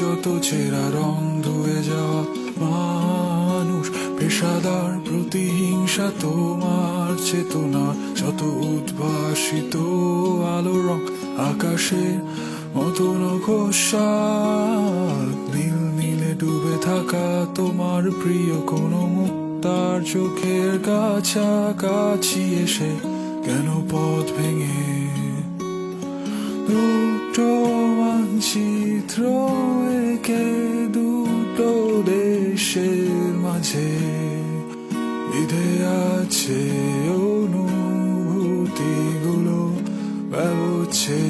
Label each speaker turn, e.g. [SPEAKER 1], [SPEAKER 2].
[SPEAKER 1] যত চেরা রং ধুয়ে যাওয়া মানুষ। পেশাদার প্রতিহিংসা তোমার চেতনা, যত উদ্ভাসিত আলো রং, আকাশের মতো নকশাল নীল নীলে ডুবে থাকা তোমার প্রিয় কোনো মুখ, তার চোখের কাছাকাছি এসে কেন পথ ভেঙে? দুটো মানচিত্র একে দুটো দেশের মাঝে বিধে আছে অনুভূতিগুলো ব্যবচ্ছে